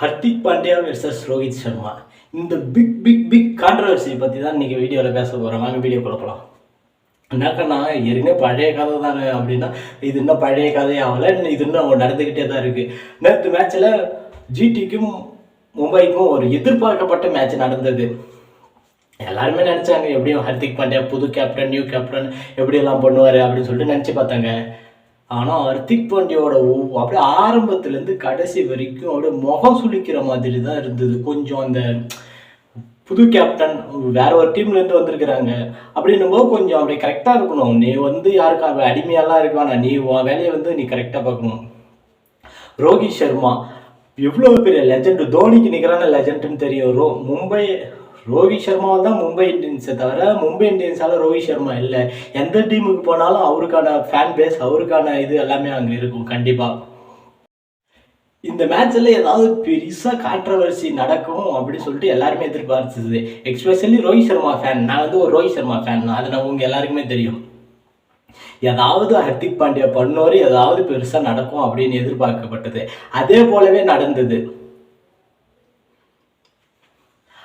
Hardik Pandya versus Rohit Sharma. இந்த big big big controversy பற்றி தான் இன்றைக்கி வீடியோவில் பேச போகிறோம் வாங்க வீடியோ போகலாம் என்னக்கண்ணா ஏற்கனவே பழைய கதை தானே அப்படின்னா இது இன்னும் பழைய கதையே இன்னும் இது இன்னும் நடந்துக்கிட்டே தான் இருக்குது நேற்று மேட்ச்சில் ஜிடிக்கும் மும்பைக்கும் ஒரு எதிர்பார்க்கப்பட்ட மேட்ச் நடந்தது. எல்லாருமே நினச்சாங்க எப்படியும் ஹர்திக் பாண்டியா புது கேப்டன் நியூ கேப்டன் எப்படியெல்லாம் பண்ணுவார் அப்படின்னு சொல்லிட்டு நினச்சி பார்த்தாங்க. ஆனால் ஹர்திக் பாண்டியோட அப்படியே ஆரம்பத்துலேருந்து கடைசி வரைக்கும் அப்படியே முகம் சுளிக்கிற மாதிரி தான் இருந்தது. கொஞ்சம் அந்த புது கேப்டன் வேற ஒரு டீம்லேருந்து வந்திருக்கிறாங்க. அப்படின்னும் போது கொஞ்சம் அப்படியே கரெக்டாக இருக்கணும். நீ வந்து யாருக்கும் அடிமையெல்லாம் இருக்க வேணாம் நீ உன் வேலையை வந்து நீ கரெக்டாக பார்க்கணும். ரோஹித் சர்மா எவ்வளோ பெரிய லெஜண்ட் தோனிக்கு நிகரான லெஜண்ட்னு தெரியும். ரோ மும்பை ரோஹித் சர்மா தான் மும்பை இந்தியன்ஸை தவிர மும்பை இந்தியன்ஸால் ரோஹித் சர்மா இல்லை. எந்த டீமுக்கு போனாலும் அவருக்கான ஃபேன் பேஸ் அவருக்கான இது எல்லாமே அங்கே இருக்கும் கண்டிப்பாக இந்த மேட்ச்சில் ஏதாவது பெருசாக கான்ட்ரவர்சி நடக்கும் அப்படின்னு சொல்லிட்டு எல்லாருமே எதிர்பார்த்துது. எக்ஸ்பெஷலி ரோஹித் சர்மா ஃபேன் நான் வந்து ஒரு ரோஹித் சர்மா ஃபேன் அது நான் உங்கள் எல்லாருக்குமே தெரியும். ஏதாவது ஹர்திக் பாண்டியா பண்ணோரு ஏதாவது பெருசாக நடக்கும் அப்படின்னு எதிர்பார்க்கப்பட்டது. அதே போலவே நடந்தது.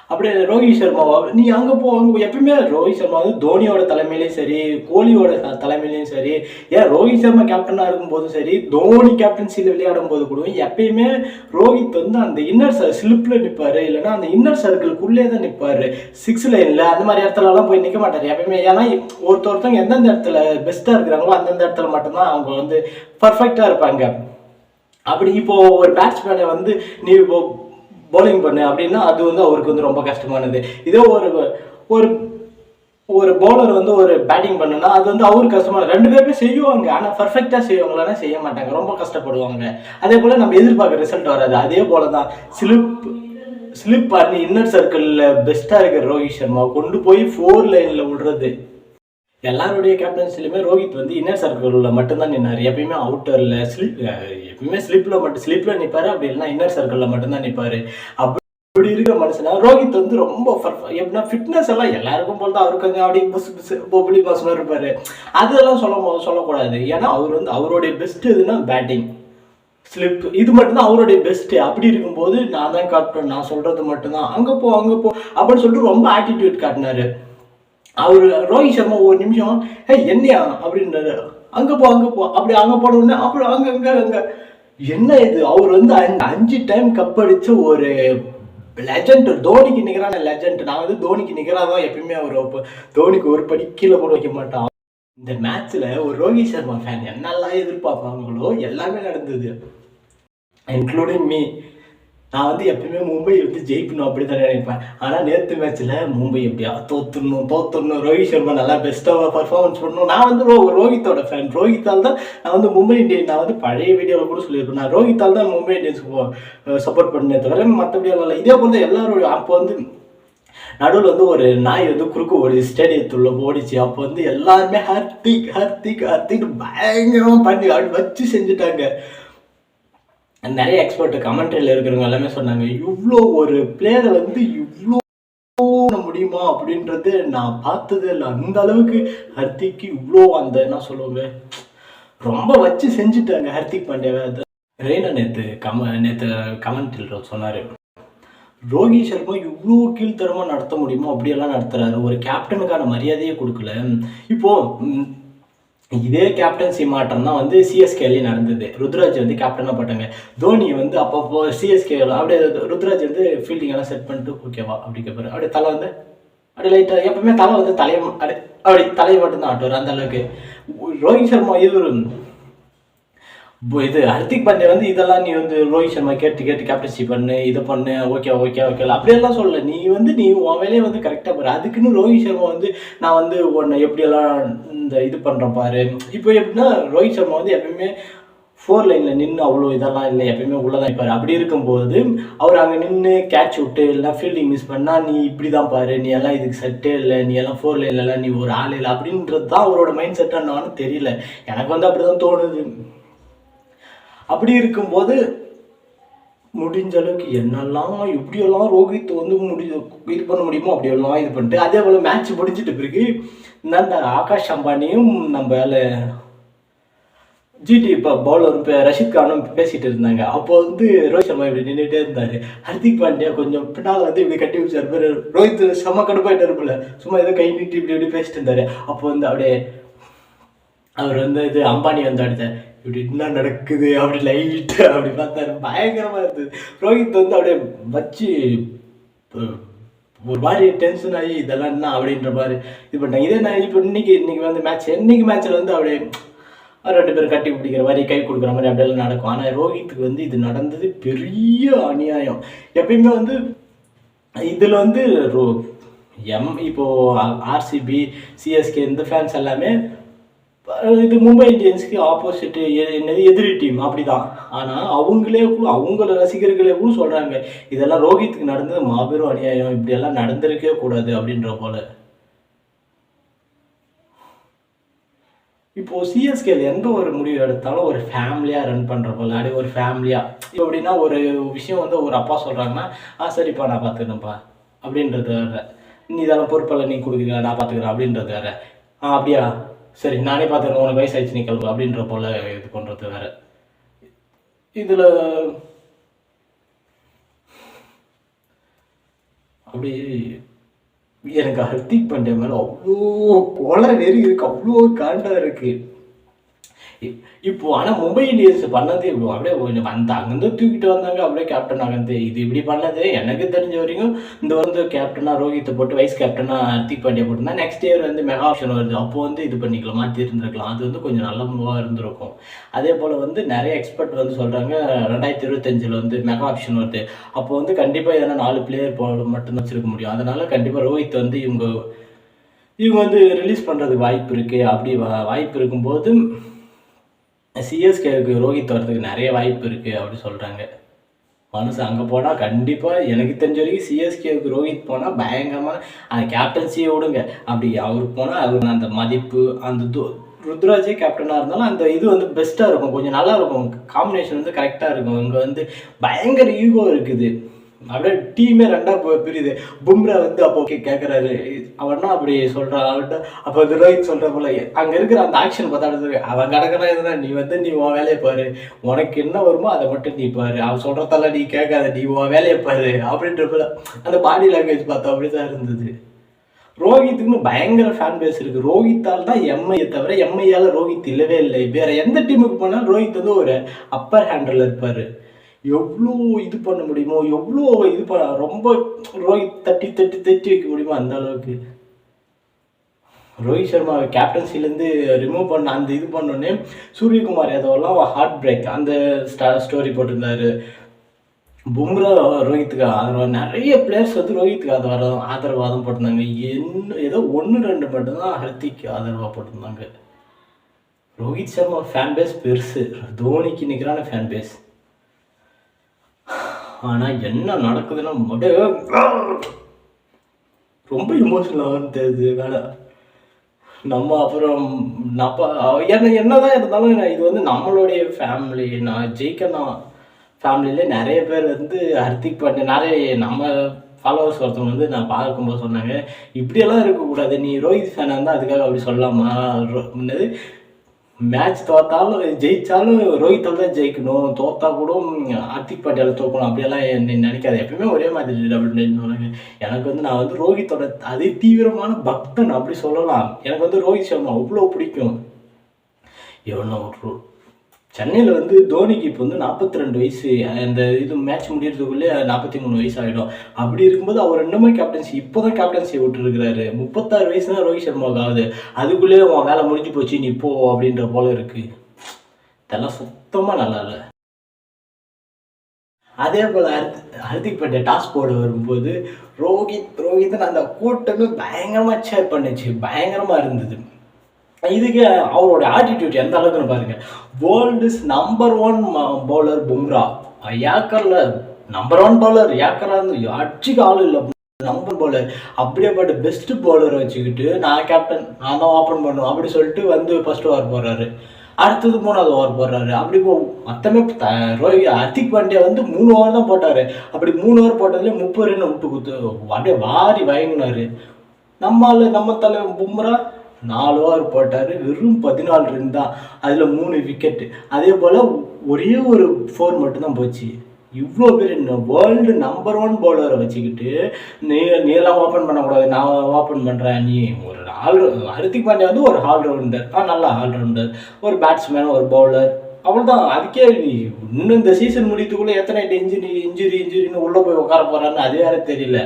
அப்படியே ரோஹித் சர்மாவா நீ அங்கே போ அங்கே எப்பயுமே ரோஹித் சர்மா வந்து தோனியோட தலைமையிலையும் சரி கோலியோட த- தலைமையிலையும் சரி ஏன் ரோஹித் சர்மா கேப்டனாக இருக்கும்போதும் சரி தோனி கேப்டன்சியில் விளையாடும் போது கூட எப்பயுமே ரோஹித் வந்து அந்த இன்னர் சர் ஸ்லிப்பில் நிற்பாரு இல்லைனா அந்த இன்னர் சர்க்கிள்குள்ளே தான் நிற்பார் சிக்ஸ் லைனில் அந்த மாதிரி இடத்துலலாம் போய் நிற்க மாட்டார். எப்பயுமே ஏன்னா ஒருத்த ஒருத்தவங்க எந்தெந்த இடத்துல பெஸ்ட்டாக இருக்கிறாங்களோ அந்தந்த இடத்துல மட்டும்தான் அவங்க வந்து பர்ஃபெக்டாக இருப்பாங்க. அப்படி இப்போ ஒரு பேட்ஸ்மேனை வந்து நீ இப்போ பவுலிங் பண்ணு அப்படின்னா அது வந்து அவருக்கு வந்து ரொம்ப கஷ்டமானது. இதே ஒரு ஒரு ஒரு பவுலர் வந்து ஒரு பேட்டிங் பண்ணுனா அது வந்து அவருக்கு கஷ்டமான ரெண்டு பேருமே செய்வாங்க. ஆனால் பர்ஃபெக்டாக செய்வாங்களான்னா செய்ய மாட்டாங்க. ரொம்ப கஷ்டப்படுவாங்க. அதே போல் நம்ம எதிர்பார்க்குற ரிசல்ட் வராது. அதே போல தான் ஸ்லிப் ஸ்லிப் பண்ணி இன்னர் சர்க்கிளில் பெஸ்ட்டாக இருக்கிற ரோஹித் சர்மா கொண்டு போய் ஃபோர் லைனில் விடுறது. எல்லாருடைய கேப்டன்ஸ்லையுமே ரோஹித் வந்து இன்னர் சர்க்கிளில் மட்டும்தான் நின்னார். எப்பயுமே அவுட்டரில் ஸ்லிப் எப்பவுமே ஸ்லிப்பில் மட்டும் ஸ்லிப்பில் நிற்பாரு அப்படி இல்லைன்னா இன்னர் சர்க்கிளில் மட்டும்தான் நிற்பாரு அப்படி இருக்கிற மனுஷனா ரோஹித் வந்து ரொம்ப எப்படின்னா ஃபிட்னஸ் எல்லாம் எல்லாருக்கும் போல தான் அவருக்கு கொஞ்சம் அப்படியே புஸ் புஸ் பொபுலி பாசமாக இருப்பார். அதெல்லாம் சொல்ல சொல்லக்கூடாது. ஏன்னா அவர் வந்து அவருடைய பெஸ்ட் எதுனா பேட்டிங் ஸ்லிப் இது மட்டும்தான் அவருடைய பெஸ்ட்டு அப்படி இருக்கும்போது நான் தான் கேப்டன் நான் சொல்கிறது மட்டும்தான். அங்கே போ அங்கே போ அப்படின்னு சொல்லிட்டு ரொம்ப ஆட்டிடியூட் காட்டினாரு. அவர் ரோஹித் சர்மா ஒரு நிமிஷம் ஹே என்னையா? அப்படின்றாரு அங்கே போ அங்கே போ. அப்படி அங்கே போன உடனே அப்புறம் அங்கே அங்கே அங்கே. என்ன இது? அவர் வந்து அஞ்சு அஞ்சு டைம் கப் அடிச்ச ஒரு லெஜண்ட் தோனிக்கு நிகரான லெஜண்ட் நான் வந்து தோனிக்கு நிகராக தான் எப்பயுமே அவர் தோனிக்கு ஒரு படி கீழே கூட வைக்க மாட்டான். இந்த மேட்ச்சில் ஒரு ரோஹித் சர்மா ஃபேன் என்னெல்லாம் எதிர்பார்ப்பாங்களோ எல்லாமே நடந்தது. இன்க்ளூடிங் மீ நான் வந்து எப்பயுமே மும்பை வந்து ஜெயிக்கணும் அப்படி தான் நினைப்பேன் ஆனால் நேற்று மேட்ச்சில் மும்பை எப்படியா? தோத்துடணும் தோத்துடணும். ரோஹித் சர்மா நல்லா பெஸ்ட்டாக பர்ஃபார்மன்ஸ் பண்ணணும். நான் வந்து ரோ ரோஹித்தோட ஃபேன் ரோஹித்தால் தான் நான் வந்து மும்பை இந்தியன் நான் வந்து பழைய வீடியோவில் கூட சொல்லியிருப்பேன். நான் ரோஹித்தால் தான் மும்பை இந்தியன்ஸ் சப்போர்ட் பண்ணே தவிர மற்றபடி இல்லை. இதே போல் எல்லாரோட அப்போ வந்து நடுவில் வந்து ஒரு நாய் வந்து குறுக்கு ஒரு ஸ்டேடியத்துள்ள ஓடிச்சு. அப்போ வந்து எல்லாருமே ஹர்த்திக் ஹர்த்திக் ஹர்த்திக் பயங்கரமாக பண்ணி அப்படி வச்சு செஞ்சுட்டாங்க. நிறைய எக்ஸ்பர்ட் கமெண்ட்ரியில் இருக்கிறவங்க எல்லாமே சொன்னாங்க இவ்வளோ ஒரு பிளேயரை வந்து இவ்வளோ பண்ண முடியுமா? அப்படின்றது நான் பார்த்தது இல்லை. அந்த அளவுக்கு ஹர்திக்கு இவ்வளோ அந்த என்ன சொல்லுவாங்க ரொம்ப வச்சு செஞ்சுட்டாங்க ஹர்திக் பாண்டியாவை. அது ரெய்னா நேற்று கம நேற்று கமெண்ட்ரியில் சொன்னார் ரோஹித் சர்மா இவ்வளோ கீழ்த்தரமாக நடத்த முடியுமோ? அப்படியெல்லாம் நடத்துகிறாரு ஒரு கேப்டனுக்கான மரியாதையே கொடுக்கல. இப்போது இதே கேப்டன்சி மாற்றம் தான் வந்து சிஎஸ்கேலேயும் நடந்தது. ருத்ராஜ் வந்து கேப்டனாக போட்டாங்க. தோனி வந்து அப்பப்போ சிஎஸ்கே அப்படியே ருத்ராஜ் வந்து ஃபீல்டிங் எல்லாம் செட் பண்ணிட்டு ஓகேவா அப்படி கேட்பாரு அப்படியே தலை வந்து அப்படியே லைட்டாக எப்பவுமே தலை வந்து தலையை ம- அப்படி தலையை மட்டும்தான் ஆட்டுவார் அந்த அளவுக்கு. ரோஹித் சர்மா இவர் இது ஹர்திக் பாண்டியா வந்து இதெல்லாம் நீ வந்து ரோஹித் சர்மா கேட்டு கேட்டு கேப்டன்சி பண்ணு இதை பண்ணு ஓகே ஓகே ஓகே அப்படியெல்லாம் சொல்லல. நீ வந்து நீ உன் வேலையை வந்து கரெக்டாக பாரு. அதுக்குன்னு ரோஹித் சர்மா வந்து நான் வந்து உன்னை எப்படியெல்லாம் இந்த இது பண்ணுறேன் பாரு. இப்போ எப்படின்னா ரோஹித் சர்மா வந்து எப்பயுமே ஃபோர் லைனில் நின்று அவ்வளோ இதெல்லாம் இல்லை. எப்பயுமே உள்ளே தான் இருப்பார். அப்படி இருக்கும்போது அவர் அங்கே நின்று கேட்ச் விட்டு இல்லை ஃபீல்டிங் மிஸ் பண்ணால் நீ இப்படி தான் பாரு. நீ எல்லாம் இதுக்கு செட்டே இல்லை. நீ எல்லாம் ஃபோர் லைன்லலாம் நீ ஒரு ஆள் இல்லை. அப்படின்றது தான் அவரோட மைண்ட் செட்டானாலும் தெரியல. எனக்கு வந்து அப்படி தான் தோணுது. அப்படி இருக்கும்போது முடிஞ்ச அளவுக்கு என்னெல்லாம் எப்படியெல்லாம் ரோஹித் வந்து முடி இது பண்ண முடியுமோ அப்படியெல்லாம் இது பண்ணிட்டு அதே போல் மேட்ச் முடிஞ்சிட்டு பிறகு இந்த ஆகாஷ் அம்பானியும் நம்ம ஜிடி இப்போ பவுலர் இப்போ ரஷித் கானும் பேசிகிட்டு இருந்தாங்க. அப்போ வந்து ரோஹித் சர்மா இப்படி நின்றுட்டே இருந்தார். ஹர்திக் பாண்டியா கொஞ்சம் பின்னால் வந்து இப்படி கட்டி வச்சார் பேர். ரோஹித் செம்ம கடுப்பாயிட்டு இருப்பில்ல சும்மா ஏதோ கை நீட்டி இப்படி இப்படி பேசிட்டு இருந்தார். அப்போ வந்து அப்படியே அவர் வந்து இது அம்பானி வந்து அடுத்த இப்படி என்ன நடக்குது? அப்படி லைட்டு அப்படி பார்த்தாரு பயங்கரமா இருந்தது. ரோஹித் வந்து அப்படியே வச்சு ஒரு மாதிரி டென்ஷன் ஆகி இதெல்லாம் என்ன? அப்படின்ற மாதிரி இது பண்ணாங்க. இதே நான் இப்போ இன்னைக்கு இன்னைக்கு வந்து மேட்ச் இன்னைக்கு மேட்ச்சில் வந்து அப்படியே ரெண்டு பேரும் கட்டி பிடிக்கிற மாதிரி கை கொடுக்குற மாதிரி அப்படியெல்லாம் நடக்கும். ஆனால் ரோஹித்துக்கு வந்து இது நடந்தது பெரிய அநியாயம். எப்பயுமே வந்து இதில் வந்து ரோ எம் இப்போது ஆர்சிபி சிஎஸ்கே இந்த ஃபேன்ஸ் எல்லாமே இது மும்பை இந்தியன்ஸ்க்கு ஆப்போசிட் என்னது எதிரி டீம் அப்படிதான். ஆனால் அவங்களே கூட அவங்கள ரசிகர்களே கூட சொல்கிறாங்க இதெல்லாம் ரோஹித்துக்கு நடந்தது மாபெரும் அநியாயம். இப்படியெல்லாம் நடந்திருக்கவே கூடாது அப்படின்ற போல. இப்போ சிஎஸ்கேல எந்த ஒரு முடிவு எடுத்தாலும் ஒரு ஃபேமிலியாக ரன் பண்ணுற போல அப்படியே ஒரு ஃபேமிலியாக இப்போ எப்படின்னா ஒரு விஷயம் வந்து ஒரு அப்பா சொல்கிறாங்கன்னா ஆ சரிப்பா நான் பார்த்துக்கிறேன்ப்பா அப்படின்றது வேற நீ இதெல்லாம் பொறுப்பெல்லாம் நீ கொடுக்குறீங்களா நான் பார்த்துக்கிறேன் அப்படின்றது வேற ஆ அப்படியா? சரி நானே பார்த்தேன் உனக்கு வயசாயிடுச்சு நீ கிளம்பு அப்படின்ற போல இது பண்ணுறது வேற. இதில் அப்படி எனக்கு ஹர்திக் பாண்டியா மேலே அவ்வளோ கொலை நெறி இருக்கு அவ்வளோ காண்டாக இருக்குது இப்போ ஆனால் மும்பை இந்தியன்ஸ் பண்ணது இப்போ அப்படியே கொஞ்சம் வந்த அங்கேருந்து தூக்கிட்டு வந்தாங்க. அப்படியே கேப்டன் அங்கேருந்து இது இப்படி பண்ணது. எனக்கு தெரிஞ்ச வரைக்கும் இந்த வந்து கேப்டனாக ரோஹித்தை போட்டு வைஸ் கேப்டனாக ஹர்திக் பாண்டியா போட்டிருந்தா நெக்ஸ்ட் இயர் வந்து மெகா ஆப்ஷன் வருது. அப்போ வந்து இது பண்ணிக்கலாம். மாற்றி இருந்திருக்கலாம். அது வந்து கொஞ்சம் நல்ல மூவாக இருந்திருக்கும். அதே போல் வந்து நிறைய எக்ஸ்பர்ட் வந்து சொல்கிறாங்க ரெண்டாயிரத்தி இருபத்தஞ்சில் வந்து மெகா ஆப்ஷன் வருது. அப்போ வந்து கண்டிப்பாக எதனா நாலு பிளேயர் போல மட்டும்தான் வச்சிருக்க முடியும். அதனால் கண்டிப்பாக ரோஹித் வந்து இவங்க இவங்க வந்து ரிலீஸ் பண்ணுறதுக்கு வாய்ப்பு இருக்குது அப்படி வா- வாய்ப்பு இருக்கும்போது சிஎஸ்கேவுக்கு ரோஹித் வரதுக்கு நிறைய வாய்ப்பு இருக்குது அப்படி சொல்கிறாங்க மனுஷன் அங்கே போனால் கண்டிப்பாக எனக்கு தெரிஞ்ச வரைக்கும் சிஎஸ்கேவுக்கு ரோஹித் போனால் பயங்கரமான அந்த கேப்டன்சியை விடுங்க. அப்படி அவர் போனால் அவர் அந்த மதிப்பு அந்த து ருத்ராஜே கேப்டனாக இருந்தாலும் அந்த இது வந்து பெஸ்ட்டாக இருக்கும். கொஞ்சம் நல்லா இருக்கும். காம்பினேஷன் வந்து கரெக்டாக இருக்கும். இங்கே வந்து பயங்கர ஈகோ இருக்குது. அப்படியே டீமே ரெண்டாக பிரியுது. பும்ரா வந்து அப்போ கேட்குறாரு அவன்னா அப்படி சொல்கிறான் அவன்கிட்ட அப்போ வந்து ரோஹித் சொல்கிற போல அங்கே இருக்கிற அந்த ஆக்ஷன் பார்த்தா அடுத்தது அவன் கிடக்கிறா எதுனா நீ வந்து நீ உன் வேலையை பாரு. உனக்கு என்ன வருமோ அதை மட்டும் நீ பாரு. அவன் சொல்கிறதெல்லாம் நீ கேட்காத. நீ உன் வேலையை பாரு. அப்படின்ற போல அந்த பாடி லாங்குவேஜ் பார்த்தா அப்படி தான் இருந்தது. ரோஹித்துக்குன்னு பயங்கர ஃபேன் பேஸ் இருக்கு. ரோஹித்தால் தான் எம்ஐயை தவிர எம்ஐயால் ரோஹித் இல்லவே இல்லை. வேற எந்த டீமுக்கு போனாலும் ரோஹித் வந்து ஒரு அப்பர் ஹேண்டில் இருப்பார். எவ்வளோ இது பண்ண முடியுமோ எவ்வளோ இது பண்ண ரொம்ப ரோஹித் தட்டி தட்டி தட்டி வைக்க முடியுமோ அந்த அளவுக்கு. ரோஹித் சர்மா கேப்டன்சிலேருந்து ரிமூவ் பண்ண அந்த இது பண்ணோடனே சூரியகுமார் யாதவெல்லாம் ஹார்ட் பிரேக் அந்த ஸ்டா ஸ்டோரி போட்டிருந்தாரு. பும்ரா ரோஹித்துக்கு ஆதரவாக நிறைய பிளேயர்ஸ் வந்து ரோஹித்துக்கு ஆதரவாக ஆதரவாதம் போட்டிருந்தாங்க. என்ன ஏதோ ஒன்று ரெண்டு மட்டும்தான் ஹர்திக் ஆதரவாக போட்டிருந்தாங்க. ரோஹித் சர்மா ஃபேன் பேஸ் பெருசு. தோனிக்கு நிற்கிறான ஃபேன் பேஸ் ஆனால் என்ன நடக்குதுன்னா அப்படியே ரொம்ப இமோஷனலாக தெரியுது வேலை நம்ம அப்புறம் நம்ம என்ன என்னதான் இருந்தாலும் நான் இது வந்து நம்மளுடைய ஃபேமிலி நான் ஜெயிக்கணும். ஃபேமிலியில நிறைய பேர் வந்து ஹர்திக் பாண்டியா நிறைய நம்ம ஃபாலோவர்ஸ் ஒருத்தவங்க வந்து நான் பார்க்கும்போது சொன்னாங்க இப்படியெல்லாம் இருக்கக்கூடாது. நீ ரோஹித் ஃபேனாக இருந்தால் அதுக்காக அப்படி சொல்லலாமா? ரோ- என்னது? மேட்ச் தோத்தாலும் ஜெயித்தாலும் ரோஹித்தால் தான் ஜெயிக்கணும். தோத்தா கூட ஹர்திக் பாண்டியால் தோக்கணும். அப்படியெல்லாம் என்ன நினைக்காது. எப்பயுமே ஒரே மாதிரி டபுள் அப்படின்னு சொன்னாங்க எனக்கு வந்து நான் வந்து ரோஹித்தோட அதே தீவிரமான பக்தன் அப்படி சொல்லலாம். எனக்கு வந்து ரோஹித் சர்மா அவ்வளோ பிடிக்கும். எவ்வளோ ஒரு சென்னையில் வந்து தோனிக்கு இப்போ வந்து நாற்பத்தி ரெண்டு வயசு அந்த இது மேட்ச் முடியறதுக்குள்ளே நாற்பத்தி மூணு வயசு ஆகிடும் அப்படி இருக்கும்போது அவர் இன்னுமே கேப்டன்சி இப்போ தான் கேப்டன்சி விட்டுருக்கிறாரு. முப்பத்தாறு வயசு தான் ரோஹித் சர்மாவுக்கு ஆகுது. அதுக்குள்ளேயே உன் வேலை முடிஞ்சு போச்சு நீ போ அப்படின்ற போல இருக்குது இதெல்லாம் சுத்தமாக நல்லா இல்லை. அதே போல் ஹர்த் ஹர்திக் பாண்டியா டாஸ் போட வரும்போது ரோஹித் ரோஹித்னு அந்த கூட்டமே பயங்கரமாக சேர் பண்ணுச்சு. பயங்கரமாக இருந்தது. இதுக்கு அவரோட ஆட்டிடியூட் எந்த அளவுக்குன்னு பாருங்க. World's number one bowler Bumrah ஏக்கரில் நம்பர் ஒன் பவுலர் ஏக்கரா இருந்து அடிச்சுக்க ஆள் இல்லை. நம்பர் பவுலர் அப்படியேப்பட்ட பெஸ்ட் பவுலரை வச்சுக்கிட்டு நான் கேப்டன் நான் தான் ஓப்பன் பண்ணுவேன் அப்படி சொல்லிட்டு வந்து ஃபர்ஸ்ட் ஓவர் போடுறாரு. அடுத்தது மூணாவது ஓவர் போடுறாரு. அப்படி போ மொத்தமே த- ரோஹித் ஹர்திக் பாண்டியா வந்து மூணு ஓவர் தான் போட்டார். அப்படி மூணு ஓவர் போட்டதுலேயே முப்பது ரன் விட்டு குத்து அப்படியே வாரி வயங்கினாரு நம்ம ஆளு நம்ம தலைவர் பும்ரா நாலு ஓவர் போட்டார். வெறும் பதினாலு ரன் தான். அதில் மூணு விக்கெட்டு அதே போல் ஒரே ஒரு ஃபோர் மட்டும்தான் போச்சு. இவ்வளோ பேர் வேர்ல்டு நம்பர் ஒன் பவுலரை வச்சுக்கிட்டு நீ நீலாம் ஓப்பன் பண்ணக்கூடாது. நான் ஓப்பன் பண்ணுறேன் நீ ஒரு ஆல் ஹர்திக் பாண்டியா வந்து ஒரு ஆல்ரவுண்டர் ஆ நல்ல ஆல்ரவுண்டர் ஒரு பேட்ஸ்மேன் ஒரு பவுலர் அவ்வளோதான் அதுக்கே நீ இன்னும் இந்த சீசன் முடித்துக்குள்ளே எத்தனை இன்ஜுரி இன்ஜுரி இன்ஜுரின்னு உள்ளே போய் உட்கார போகிறான்னு அது வேற தெரியல.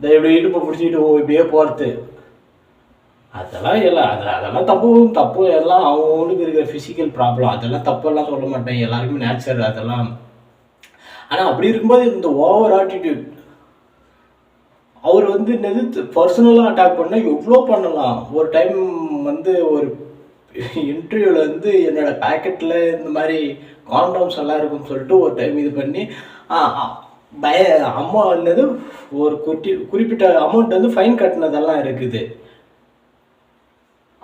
இந்த இப்படி இடுப்பை பிடிச்சிக்கிட்டு ஓ இப்படியே போகிறது அதெல்லாம் எல்லாம் அது அதெல்லாம் தப்பும் தப்பு எல்லாம் அவங்களுக்கு இருக்கிற ஃபிசிக்கல் ப்ராப்ளம் அதெல்லாம் தப்பெல்லாம் சொல்ல மாட்டேன். எல்லாருக்குமே நேச்சர் அதெல்லாம். ஆனால் அப்படி இருக்கும்போது இந்த ஓவர் ஆட்டிடியூட் அவர் வந்து என்னது பர்சனலாக அட்டாக் பண்ணால் எவ்வளோ பண்ணலாம்? ஒரு டைம் வந்து ஒரு இன்டர்வியூவில் வந்து என்னோட பேக்கெட்டில் இந்த மாதிரி காண்டம்ஸ் எல்லாம் இருக்குன்னு சொல்லிட்டு ஒரு டைம் இது பண்ணி பய அம்மா என்னது ஒரு குறி குறிப்பிட்ட அமௌண்ட் வந்து ஃபைன் கட்டினதெல்லாம் இருக்குது.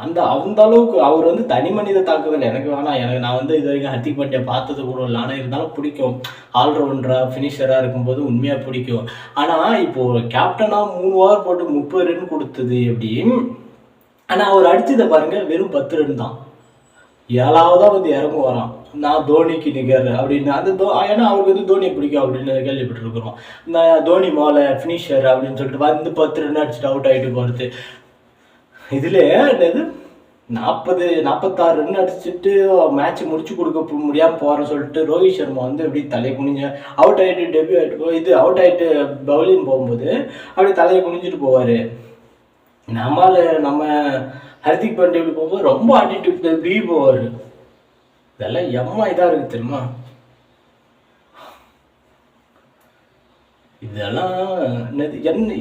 அந்த அந்த அளவுக்கு அவர் வந்து தனி மனித தாக்குதல். எனக்கு வேணாம் எனக்கு நான் வந்து இது வரைக்கும் ஹர்திக் பாண்டியா பார்த்தது கூட இல்லை. ஆனால் இருந்தாலும் பிடிக்கும். ஆல்ரவுண்டராக ஃபினிஷராக இருக்கும்போது உண்மையாக பிடிக்கும். ஆனால் இப்போது கேப்டனாக மூணு ஓவர் போட்டு முப்பது ரன் கொடுத்தது எப்படி? ஆனால் அவர் அடித்ததை பாருங்க வெறும் பத்து ரன் தான். ஏழாவதாக வந்து இறங்க வரான் நான் தோனிக்கு நிகர் அப்படின்னு. அந்த தோ ஏன்னா அவருக்கு வந்து தோனியை பிடிக்கும் அப்படின்னு கேள்விப்பட்டிருக்கிறோம். நான் தோனி மாலை ஃபினிஷர் அப்படின்னு சொல்லிட்டு வந்து பத்து ரன் அடிச்சுட்டு அவுட் ஆகிட்டு போகிறது இதில் என்னது? நாற்பது நாற்பத்தாறு ரன் அடிச்சுட்டு மேட்ச் முடிச்சு கொடுக்க முடியாமல் முடியாம போகிறேன்னு சொல்லிட்டு ரோஹித் சர்மா வந்து அப்படியே தலை குனிஞ்ச அவுட் ஆகிட்டு டெபியூ ஆகிட்டு இது அவுட் ஆகிட்டு பவுலிங் போகும்போது அப்படியே தலையை குனிஞ்சிட்டு போவார். நம்மால் நம்ம ஹர்திக் பாண்டியா இப்படி போகும்போது ரொம்ப ஆட்டிடியூட் இப்படி போவார். இதெல்லாம் எம்மா இதாக இருக்குது தெரியுமா? இதெல்லாம் என்னது என்ன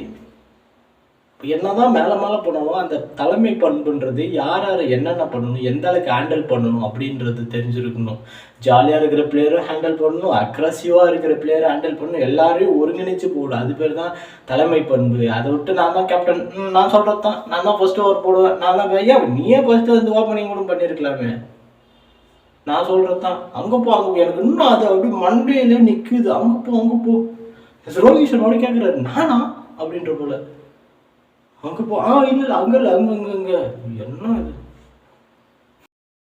என்னதான் மேலே மேலே போனாலும் அந்த தலைமை பண்புன்றது யார் யார் என்னென்ன பண்ணணும் எந்த அளவுக்கு ஹேண்டில் பண்ணணும் அப்படின்றது தெரிஞ்சிருக்கணும். ஜாலியாக இருக்கிற பிளேயரும் ஹேண்டில் பண்ணணும் அக்ரஸிவாக இருக்கிற பிளேயரை ஹேண்டில் பண்ணணும் எல்லாரையும் ஒருங்கிணைச்சு போடும் அது பேர் தான் தலைமை பண்பு. அதை விட்டு நான் தான் கேப்டன் நான் சொல்கிறது தான். நான் தான் ஃபர்ஸ்ட் ஓவர் போடுவேன். நான் தான் ஐயா நீயே ஃபர்ஸ்ட் வந்து ஓப்பனிங் கூட பண்ணியிருக்கலாமே நான் சொல்கிறது தான். அங்கே போ அங்கே போ. எனக்கு இன்னும் அது அப்படி மண்டையிலே நிற்குது அங்கே போ அங்கே போ. ரோஹித் சர்மாவோட கேட்குறாரு நானா? அப்படின்ற போல. அங்கே போ ஆ இல்லை இல்லை அங்கே இல்லை அங்கே அங்கே அங்கே. என்ன இது?